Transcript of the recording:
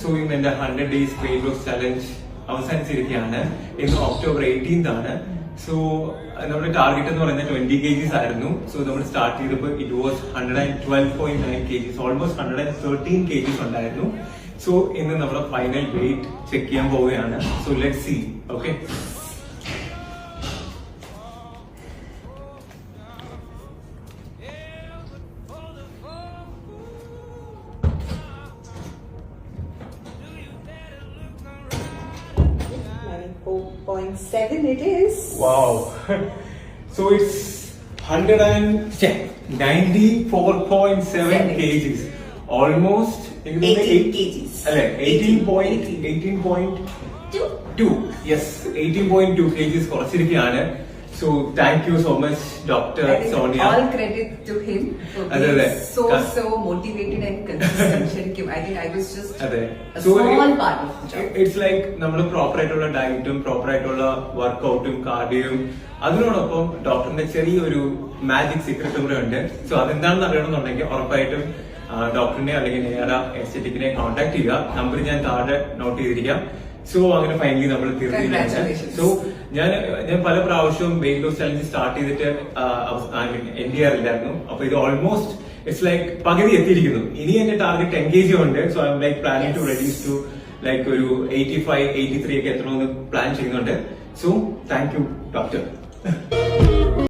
So ഇന്ന് എന്റെ hundred days weight loss challenge അവസാനിച്ചിരിക്കുകയാണ്. ഇന്ന് ഒക്ടോബർ എയ്റ്റീൻത് ആണ്. സോ നമ്മുടെ ടാർഗറ്റ് എന്ന് പറയുന്നത് ട്വന്റി കെ ജിസ് ആയിരുന്നു. സോ നമ്മൾ സ്റ്റാർട്ട് ചെയ്തപ്പോൾ it was hundred and twelve point nine K Gs almost hundred and thirteen K Gs ഉണ്ടായിരുന്നു. സോ ഇന്ന് നമ്മുടെ ഫൈനൽ വെയിറ്റ് ചെക്ക് ചെയ്യാൻ പോവുകയാണ്. So let see okay Ninety-four point seven it is. Wow. so it's 100 and 94.7 Seven. kgs. Almost 18 kgs. അല്ലെ 18 18 Two. Two yes eighteen point two K കുറച്ചിരിക്കുകയാണ് so thank you so much, Doctor Sonia. all credit to him for being അതെ. so so motivated and consistent. ശരിക്കും I think I was just അതെ a small part of the job. It's like നമ്മൾ proper ആയിട്ടുള്ള ഡയറ്റും proper ആയിട്ടുള്ള വർക്കൗട്ടും കാർഡിയും അതിനോടൊപ്പം ഡോക്ടറിന്റെ ചെറിയൊരു മാജിക് സീക്രട്ടും കൂടെ ഉണ്ട് സോ അതെന്താണെന്ന് അറിയണമെന്നുണ്ടെങ്കിൽ ഉറപ്പായിട്ടും ഡോക്ടറിനെ അല്ലെങ്കിൽ നേര എസ്തെറ്റിക്കിനെ കോൺടാക്ട് ചെയ്യുക നമ്പർ ഞാൻ താഴെ നോട്ട് ചെയ്തിരിക്കാം സോ അങ്ങനെ ഫൈനലി നമ്മൾ Congratulations. സോ ഞാൻ ഞാൻ പല പ്രാവശ്യവും വെയിറ്റ് ലോസ് ചലഞ്ച് സ്റ്റാർട്ട് ചെയ്തിട്ട് I mean N D R ഇല്ലായിരുന്നു. അപ്പൊ ഇത് ഓൾമോസ്റ്റ് ഇറ്റ്സ് ലൈക്ക് പകുതി എത്തിയിരിക്കുന്നു. ഇനി എന്റെ ടാർഗറ്റ് ടെൻ കെ ജി ഉണ്ട് so I'm like planning to. Reduce to like ഒരു എയ്റ്റി ഫൈവ് എയ്റ്റി ത്രീ ഒക്കെ എത്തണമെന്ന് പ്ലാൻ ചെയ്യുന്നുണ്ട്. So thank you doctor